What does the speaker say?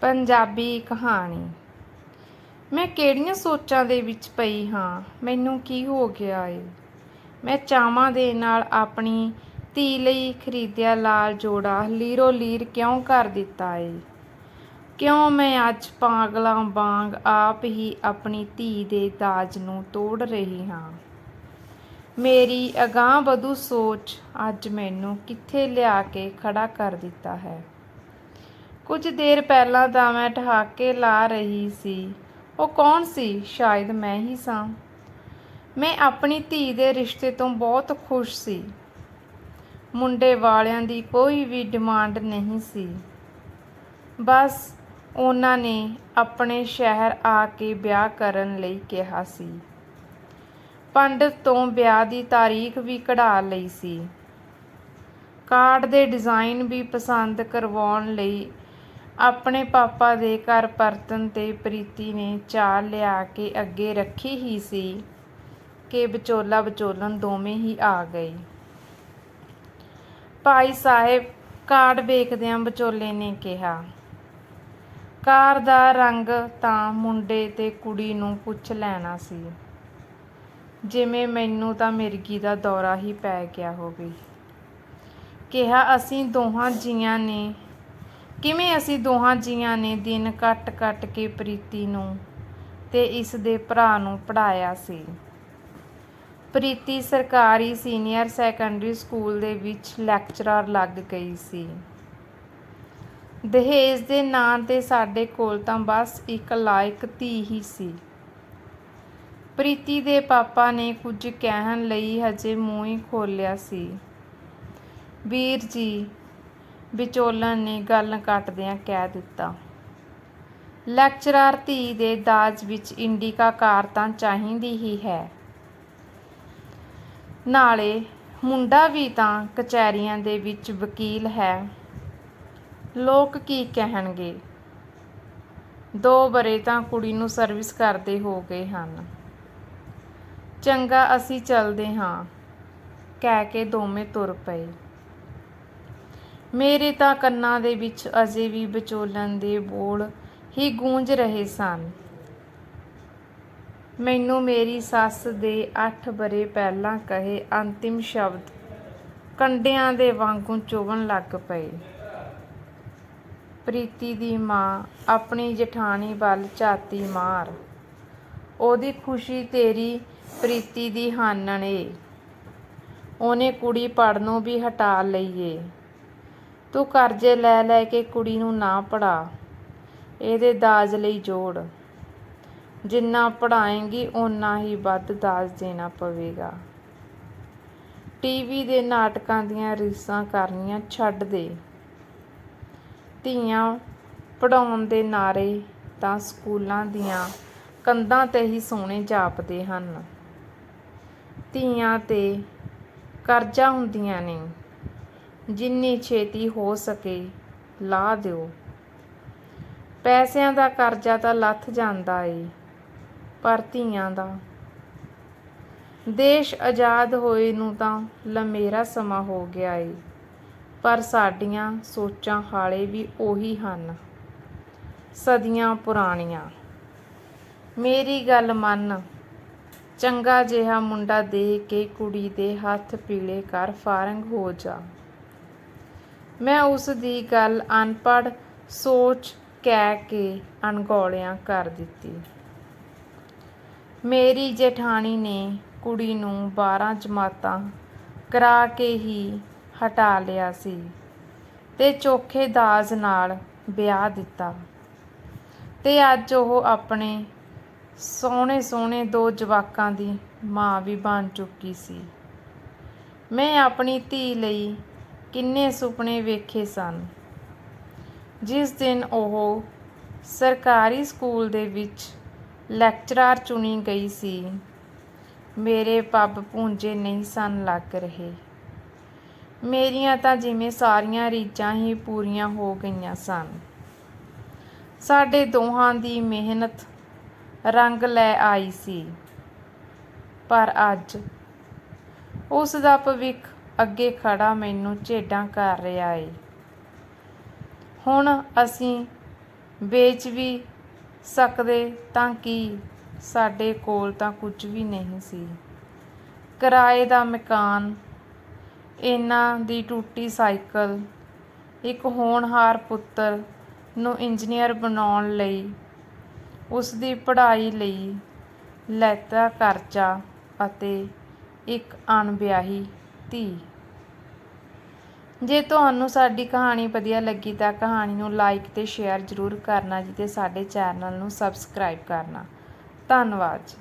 ਪੰਜਾਬੀ ਕਹਾਣੀ। ਮੈਂ ਕਿਹੜੀਆਂ ਸੋਚਾਂ ਦੇ ਵਿੱਚ ਪਈ ਹਾਂ? ਮੈਨੂੰ ਕੀ ਹੋ ਗਿਆ ਏ? ਮੈਂ ਚਾਵਾਂ ਦੇ ਨਾਲ ਆਪਣੀ ਧੀ ਲਈ ਖਰੀਦਿਆ ਲਾਲ ਜੋੜਾ ਲੀਰੋ ਲੀਰ ਕਿਉਂ ਕਰ ਦਿੱਤਾ ਏ? ਕਿਉਂ ਮੈਂ ਅੱਜ ਪਾਗਲਾਂ ਵਾਂਗ ਆਪ ਹੀ ਆਪਣੀ ਧੀ ਦੇ ਦਾਜ ਨੂੰ ਤੋੜ ਰਹੀ ਹਾਂ? ਮੇਰੀ ਅਗਾਂਹ ਵਧੂ ਸੋਚ ਅੱਜ ਮੈਨੂੰ ਕਿੱਥੇ ਲਿਆ ਕੇ ਖੜਾ ਕਰ ਦਿੱਤਾ ਹੈ? ਕੁਝ ਦੇਰ ਪਹਿਲਾਂ ਤਾਂ ਮੈਂ ਠਹਾਕੇ ਲਾ ਰਹੀ ਸੀ। ਉਹ ਕੌਣ ਸੀ? ਸ਼ਾਇਦ ਮੈਂ ਹੀ ਸਾਂ। ਮੈਂ ਆਪਣੀ ਧੀ ਦੇ ਰਿਸ਼ਤੇ ਤੋਂ ਬਹੁਤ ਖੁਸ਼ ਸੀ। ਮੁੰਡੇ ਵਾਲਿਆਂ ਦੀ ਕੋਈ ਵੀ ਡਿਮਾਂਡ ਨਹੀਂ ਸੀ। ਬਸ ਉਹਨਾਂ ਨੇ ਆਪਣੇ ਸ਼ਹਿਰ ਆ ਕੇ ਵਿਆਹ ਕਰਨ ਲਈ ਕਿਹਾ ਸੀ। ਪੰਡਤ ਤੋਂ ਵਿਆਹ ਦੀ ਤਾਰੀਖ ਵੀ ਕਢਾ ਲਈ ਸੀ। ਕਾਰਡ ਦੇ ਡਿਜ਼ਾਈਨ ਵੀ ਪਸੰਦ ਕਰਵਾਉਣ ਲਈ ਆਪਣੇ ਪਾਪਾ ਦੇ ਘਰ ਪਰਤਣ ਤੇ ਪ੍ਰੀਤੀ ਨੇ ਚਾਲ ਲਿਆ ਕੇ ਅੱਗੇ ਰੱਖੀ ਹੀ ਸੀ ਕਿ ਵਿਚੋਲਾ ਵਿਚੋਲਨ ਦੋਵੇਂ ਹੀ ਆ ਗਏ। ਭਾਈ ਸਾਹਿਬ ਕਾਰਡ ਵੇਖਦਿਆਂ ਵਿਚੋਲੇ ਨੇ ਕਿਹਾ, ਕਾਰ ਦਾ ਰੰਗ ਤਾਂ ਮੁੰਡੇ ਤੇ ਕੁੜੀ ਨੂੰ ਪੁੱਛ ਲੈਣਾ ਸੀ। ਜਿਵੇਂ ਮੈਨੂੰ ਤਾਂ ਮਿਰਗੀ ਦਾ ਦੌਰਾ ਹੀ ਪੈ ਗਿਆ ਹੋਵੇ। ਕਿਹਾ, ਅਸੀਂ ਦੋਹਾਂ ਜੀਆਂ ਨੇ ਕਿਵੇਂ ਅਸੀਂ ਦੋਹਾਂ ਜੀਆਂ ਨੇ ਦਿਨ ਕੱਟ-ਕੱਟ ਕੇ ਪ੍ਰੀਤੀ ਨੂੰ ਤੇ ਇਸ ਦੇ ਭਰਾ ਨੂੰ ਪੜਾਇਆ ਸੀ। ਪ੍ਰੀਤੀ ਸਰਕਾਰੀ ਸੀਨੀਅਰ ਸੈਕੰਡਰੀ ਸਕੂਲ ਦੇ ਵਿੱਚ ਲੈਕਚਰਰ ਲੱਗ ਗਈ ਸੀ। ਦਹੇਜ ਦੇ ਨਾਂ ਤੇ ਸਾਡੇ ਕੋਲ ਤਾਂ ਬਸ ਇੱਕ ਲਾਇਕ ਧੀ ਹੀ ਸੀ। ਪ੍ਰੀਤੀ ਦੇ ਪਾਪਾ ਨੇ ਕੁਝ ਕਹਿਣ ਲਈ ਹਜੇ ਮੂੰਹ ਹੀ ਖੋਲਿਆ ਸੀ। ਵੀਰ ਜੀ ਵਿਚੋਲਨ ਨੇ ਗੱਲ ਕੱਟਦਿਆਂ ਕਹਿ ਦਿੱਤਾ। ਲੈਕਚਰਾਰ ਧੀ ਦੇ ਦਾਜ ਵਿੱਚ ਇੰਡੀਕਾ ਕਾਰ ਤਾਂ ਚਾਹੀਦੀ ਹੀ ਹੈ। ਨਾਲੇ ਮੁੰਡਾ ਵੀ ਤਾਂ ਕਚਹਿਰੀਆਂ ਦੇ ਵਿੱਚ ਵਕੀਲ ਹੈ। ਲੋਕ ਕੀ ਕਹਿਣਗੇ? ਦੋ ਬਰੇ ਤਾਂ ਕੁੜੀ ਨੂੰ ਸਰਵਿਸ ਕਰਦੇ ਹੋ ਗਏ ਹਨ। ਚੰਗਾ ਅਸੀਂ ਚੱਲਦੇ ਹਾਂ। ਕਹਿ ਕੇ ਦੋਵੇਂ ਤੁਰ ਪਏ। ਮੇਰੇ ਤਾਂ ਕੰਨਾਂ ਦੇ ਵਿੱਚ ਅਜੇ ਵੀ ਵਿਚੋਲਨ ਦੇ ਬੋਲ ਹੀ ਗੂੰਜ ਰਹੇ ਸਨ। ਮੈਨੂੰ ਮੇਰੀ ਸੱਸ ਦੇ 8 ਬਰੇ ਪਹਿਲਾਂ ਕਹੇ ਅੰਤਿਮ ਸ਼ਬਦ, ਕੰਡਿਆਂ ਦੇ ਵਾਂਗੂ ਚੁਭਣ ਲੱਗ ਪਏ। ਪ੍ਰੀਤੀ ਦੀ ਮਾਂ ਆਪਣੀ ਜਠਾਣੀ ਵੱਲ ਝਾਤੀ ਮਾਰ। ਉਹਦੀ ਖੁਸ਼ੀ ਤੇਰੀ ਪ੍ਰੀਤੀ ਦੀ ਹਾਨਣ ਏ। ਉਹਨੇ ਕੁੜੀ ਪੜਨੋਂ ਵੀ ਹਟਾ ਲਈਏ। ਤੂੰ ਕਰਜ਼ੇ ਲੈ ਲੈ ਕੇ ਕੁੜੀ ਨੂੰ ਨਾ ਪੜ੍ਹਾ। ਇਹਦੇ ਦਾਜ ਲਈ ਜੋੜ। ਜਿੰਨਾ ਪੜਾਏਂਗੀ ਓਨਾ ਹੀ ਵੱਧ ਦਾਜ ਦੇਣਾ ਪਵੇਗਾ। ਟੀਵੀ ਦੇ ਨਾਟਕਾਂ ਦੀਆਂ ਰੀਸਾਂ ਕਰਨੀਆਂ ਛੱਡ ਦੇ। ਧੀਆਂ ਪੜਾਉਣ ਦੇ ਨਾਰੇ ਤਾਂ ਸਕੂਲਾਂ ਦੀਆਂ ਕੰਧਾਂ ਤੇ ਹੀ ਸੋਹਣੇ ਜਾਪਦੇ ਹਨ। ਧੀਆਂ ਤੇ ਕਰਜ਼ਾ ਹੁੰਦੀਆਂ ਨੇ। ਜਿੰਨੀ ਛੇਤੀ ਹੋ ਸਕੇ ਲਾ ਦਿਓ। ਪੈਸਿਆਂ ਦਾ ਕਰਜ਼ਾ ਤਾਂ ਲੱਥ ਜਾਂਦਾ ਏ, ਪਰ ਧੀਆਂ ਦਾ। ਦੇਸ਼ ਆਜ਼ਾਦ ਹੋਏ ਨੂੰ ਤਾਂ ਲੰਮੇਰਾ ਸਮਾਂ ਹੋ ਗਿਆ ਏ, ਪਰ ਸਾਡੀਆਂ ਸੋਚਾਂ ਹਾਲੇ ਵੀ ਉਹੀ ਹਨ, ਸਦੀਆਂ ਪੁਰਾਣੀਆਂ। ਮੇਰੀ ਗੱਲ ਮੰਨ, ਚੰਗਾ ਜਿਹਾ ਮੁੰਡਾ ਦੇ ਕੇ ਕੁੜੀ ਦੇ ਹੱਥ ਪੀਲੇ ਕਰ ਫਾਰੰਗ ਹੋ ਜਾ। ਮੈਂ ਉਸ ਦੀ ਗੱਲ ਅਨਪੜ੍ਹ ਸੋਚ ਕਹਿ ਕੇ ਅਣਗੌਲਿਆਂ ਕਰ ਦਿੱਤੀ। ਮੇਰੀ ਜੇਠਾਣੀ ਨੇ ਕੁੜੀ ਨੂੰ 12 ਜਮਾਤਾਂ ਕਰਾ ਕੇ ਹੀ ਹਟਾ ਲਿਆ ਸੀ ਤੇ ਚੋਖੇ ਦਾਜ ਨਾਲ ਵਿਆਹ ਦਿੱਤਾ। ਤੇ ਅੱਜ ਉਹ ਆਪਣੇ ਸੋਹਣੇ ਸੋਹਣੇ ਦੋ ਜਵਾਕਾਂ ਦੀ ਮਾਂ ਵੀ ਬਣ ਚੁੱਕੀ ਸੀ। ਮੈਂ ਆਪਣੀ ਧੀ ਲਈ ਕਿੰਨੇ ਸੁਪਨੇ ਵੇਖੇ ਸਨ। ਜਿਸ ਦਿਨ ਉਹ ਸਰਕਾਰੀ ਸਕੂਲ ਦੇ ਵਿੱਚ ਲੈਕਚਰਾਰ ਚੁਣੀ ਗਈ ਸੀ। ਮੇਰੇ ਪੱਬ ਪੂੰਝੇ ਨਹੀਂ ਸਨ ਲੱਗ ਰਹੇ। ਮੇਰੀਆਂ ਤਾਂ ਜਿਵੇਂ ਸਾਰੀਆਂ ਰੀਝਾਂ ਹੀ ਪੂਰੀਆਂ ਹੋ ਗਈਆਂ ਸਨ। ਸਾਡੇ ਦੋਹਾਂ ਦੀ ਮਿਹਨਤ ਰੰਗ ਲੈ ਆਈ ਸੀ। ਪਰ ਅੱਜ ਉਸ ਦਾ ਭਵਿੱਖ ਅੱਗੇ ਖੜਾ ਮੈਨੂੰ ਝੇਡਾਂ ਕਰ ਰਿਹਾ ਏ। ਹੁਣ ਅਸੀਂ ਵੇਚ ਵੀ ਸਕਦੇ ਤਾਂ ਕੀ ਸਾਡੇ ਕੋਲ ਤਾਂ ਕੁਝ ਵੀ ਨਹੀਂ ਸੀ। ਕਿਰਾਏ ਦਾ ਮਕਾਨ, ਇਹਨਾਂ ਦੀ ਟੂਟੀ ਸਾਈਕਲ, ਇੱਕ ਹੋਣਹਾਰ ਪੁੱਤਰ ਨੂੰ ਇੰਜੀਨੀਅਰ ਬਣਾਉਣ ਲਈ ਉਸ ਦੀ ਪੜ੍ਹਾਈ ਲਈ ਲੈਤਾ ਕਰਜ਼ਾ ਅਤੇ ਇੱਕ ਅਣਵਿਆਹੀ ਧੀ ਜੇ ਤੁਹਾਨੂੰ ਸਾਡੀ ਕਹਾਣੀ ਵਧੀਆ ਲੱਗੀ ਤਾਂ ਕਹਾਣੀ ਨੂੰ ਲਾਈਕ ਤੇ ਸ਼ੇਅਰ ਜ਼ਰੂਰ ਕਰਨਾ ਜੀ ਤੇ ਸਾਡੇ ਚੈਨਲ ਨੂੰ ਸਬਸਕ੍ਰਾਈਬ ਕਰਨਾ। ਧੰਨਵਾਦ ਜੀ।